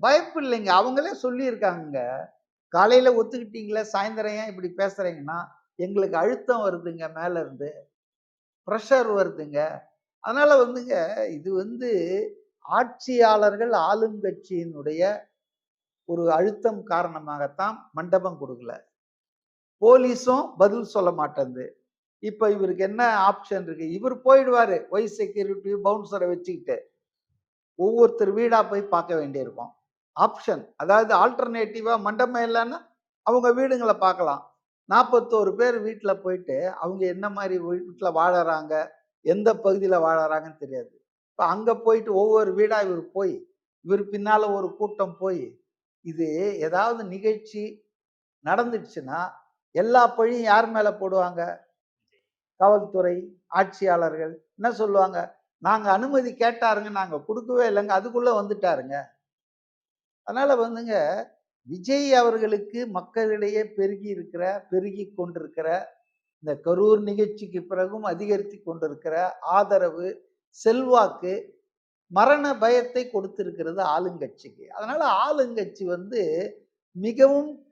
பயப்பு இல்லைங்க. அவங்களே சொல்லியிருக்காங்க காலையில் ஒத்துக்கிட்டீங்களே சாயந்தரம் ஏன் இப்படி பேசுகிறீங்கன்னா எங்களுக்கு அழுத்தம் வருதுங்க மேலேருந்து. ப்ரெஷர் வருதுங்க. அதனால் வந்துங்க இது வந்து ஆட்சியாளர்கள் ஆளுங்கட்சியினுடைய ஒரு அழுத்தம் காரணமாகத்தான் மண்டபம் கொடுக்கல. போலீஸும் பதில் சொல்ல மாட்டேங்குது இப்போ இவருக்கு என்ன ஆப்ஷன் இருக்கு? இவர் போயிடுவார் ஒய் செக்யூரிட்டி பவுன்சரை வச்சுக்கிட்டு. ஒவ்வொருத்தர் வீடாக போய் பார்க்க வேண்டியிருக்கும். ஆப்ஷன் அதாவது ஆல்டர்னேட்டிவாக மண்டபம் இல்லைன்னா அவங்க வீடுங்களை பார்க்கலாம். நாற்பத்தோரு பேர் வீட்டில் போயிட்டு அவங்க என்ன மாதிரி வீட்டில் வாழறாங்க எந்த பகுதியில் வாழறாங்கன்னு தெரியாது. இப்போ அங்கே போயிட்டு ஒவ்வொரு வீடாக இவர் போய் இவர் பின்னால் ஒரு கூட்டம் போய் இது ஏதாவது நிகழ்ச்சி நடந்துடுச்சுன்னா எல்லா பழியும் யார் மேலே போடுவாங்க? காவல்துறை ஆட்சியாளர்கள் என்ன சொல்லுவாங்க? நாங்கள் அனுமதி கேட்டாருங்க நாங்கள் கொடுக்கவே இல்லைங்க அதுக்குள்ளே வந்துட்டாருங்க. அதனால் வந்துங்க விஜய் அவர்களுக்கு மக்களிடையே பெருகி இருக்கிற பெருகி கொண்டிருக்கிற இந்த கரூர் நிகழ்ச்சிக்கு பிறகும் அதிகரித்து கொண்டிருக்கிற ஆதரவு செல்வாக்கு மரண பயத்தை கொடுத்திருக்கிறது ஆளுங்கட்சிக்கு. அதனால் ஆளுங்கட்சி வந்து மிகவும்